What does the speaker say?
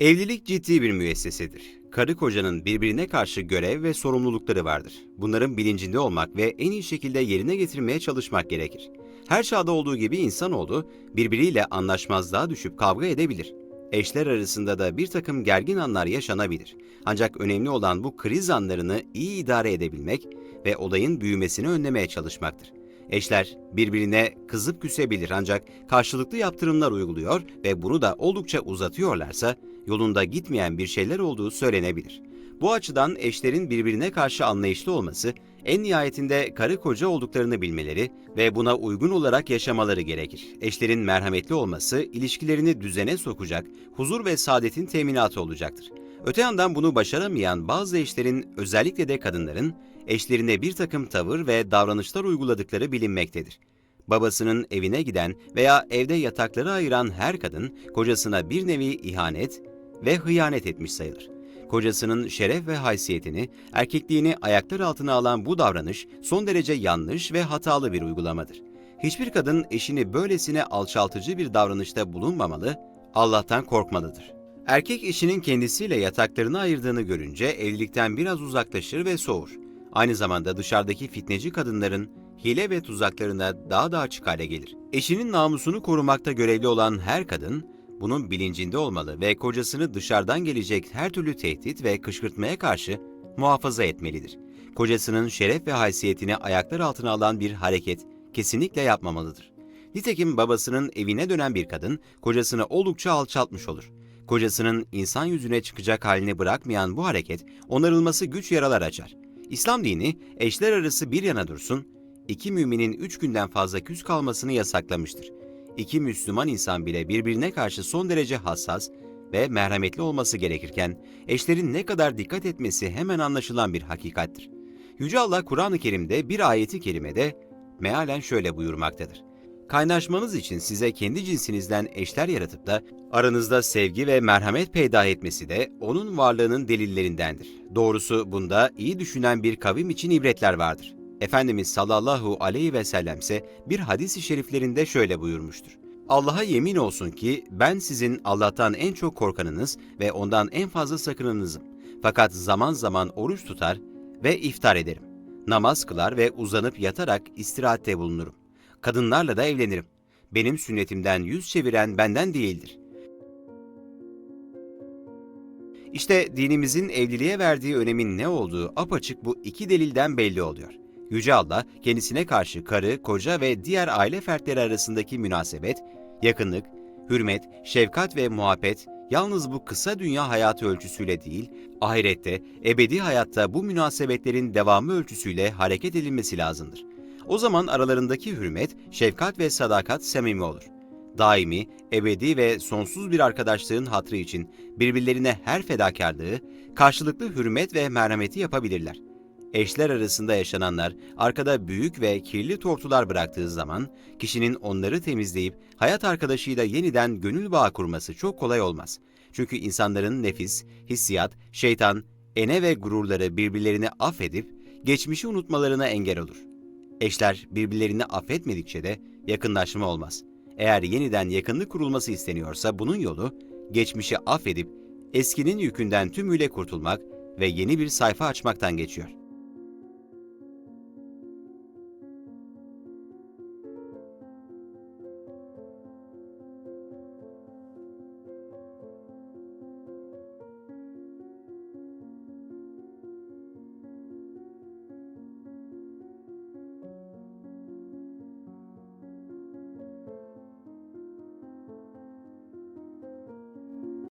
Evlilik ciddi bir müessesedir. Karı kocanın birbirine karşı görev ve sorumlulukları vardır. Bunların bilincinde olmak ve en iyi şekilde yerine getirmeye çalışmak gerekir. Her çağda olduğu gibi insanoğlu birbiriyle anlaşmazlığa düşüp kavga edebilir. Eşler arasında da bir takım gergin anlar yaşanabilir. Ancak önemli olan bu kriz anlarını iyi idare edebilmek ve olayın büyümesini önlemeye çalışmaktır. Eşler birbirine kızıp küsebilir ancak karşılıklı yaptırımlar uyguluyor ve bunu da oldukça uzatıyorlarsa yolunda gitmeyen bir şeyler olduğu söylenebilir. Bu açıdan eşlerin birbirine karşı anlayışlı olması, en nihayetinde karı koca olduklarını bilmeleri ve buna uygun olarak yaşamaları gerekir. Eşlerin merhametli olması, ilişkilerini düzene sokacak, huzur ve saadetin teminatı olacaktır. Öte yandan bunu başaramayan bazı eşlerin, özellikle de kadınların, eşlerine bir takım tavır ve davranışlar uyguladıkları bilinmektedir. Babasının evine giden veya evde yatakları ayıran her kadın, kocasına bir nevi ihanet ve hıyanet etmiş sayılır. Kocasının şeref ve haysiyetini, erkekliğini ayaklar altına alan bu davranış son derece yanlış ve hatalı bir uygulamadır. Hiçbir kadın eşini böylesine alçaltıcı bir davranışta bulunmamalı, Allah'tan korkmalıdır. Erkek eşinin kendisiyle yataklarını ayırdığını görünce evlilikten biraz uzaklaşır ve soğur. Aynı zamanda dışarıdaki fitneci kadınların hile ve tuzaklarına daha da açık hale gelir. Eşinin namusunu korumakta görevli olan her kadın, bunun bilincinde olmalı ve kocasını dışarıdan gelecek her türlü tehdit ve kışkırtmaya karşı muhafaza etmelidir. Kocasının şeref ve haysiyetini ayaklar altına alan bir hareket kesinlikle yapmamalıdır. Nitekim babasının evine dönen bir kadın kocasını oldukça alçaltmış olur. Kocasının insan yüzüne çıkacak halini bırakmayan bu hareket onarılması güç yaralar açar. İslam dini eşler arası bir yana dursun, iki müminin üç günden fazla küs kalmasını yasaklamıştır. İki Müslüman insan bile birbirine karşı son derece hassas ve merhametli olması gerekirken eşlerin ne kadar dikkat etmesi hemen anlaşılan bir hakikattir. Yüce Allah Kur'an-ı Kerim'de bir ayeti kerimede mealen şöyle buyurmaktadır. Kaynaşmanız için size kendi cinsinizden eşler yaratıp da aranızda sevgi ve merhamet peyda etmesi de onun varlığının delillerindendir. Doğrusu bunda iyi düşünen bir kavim için ibretler vardır. Efendimiz sallallahu aleyhi ve sellem ise bir hadis-i şeriflerinde şöyle buyurmuştur. Allah'a yemin olsun ki ben sizin Allah'tan en çok korkanınız ve ondan en fazla sakınınızım. Fakat zaman zaman oruç tutar ve iftar ederim. Namaz kılar ve uzanıp yatarak istirahatte bulunurum. Kadınlarla da evlenirim. Benim sünnetimden yüz çeviren benden değildir. İşte dinimizin evliliğe verdiği önemin ne olduğu apaçık bu iki delilden belli oluyor. Yüce Allah kendisine karşı karı, koca ve diğer aile fertleri arasındaki münasebet, yakınlık, hürmet, şefkat ve muhabbet yalnız bu kısa dünya hayatı ölçüsüyle değil, ahirette, ebedi hayatta bu münasebetlerin devamı ölçüsüyle hareket edilmesi lazımdır. O zaman aralarındaki hürmet, şefkat ve sadakat samimi olur. Daimi, ebedi ve sonsuz bir arkadaşlığın hatrı için birbirlerine her fedakarlığı, karşılıklı hürmet ve merhameti yapabilirler. Eşler arasında yaşananlar arkada büyük ve kirli tortular bıraktığı zaman kişinin onları temizleyip hayat arkadaşıyla yeniden gönül bağı kurması çok kolay olmaz. Çünkü insanların nefis, hissiyat, şeytan, ene ve gururları birbirlerini affedip geçmişi unutmalarına engel olur. Eşler birbirlerini affetmedikçe de yakınlaşma olmaz. Eğer yeniden yakınlık kurulması isteniyorsa bunun yolu geçmişi affedip eskinin yükünden tümüyle kurtulmak ve yeni bir sayfa açmaktan geçiyor.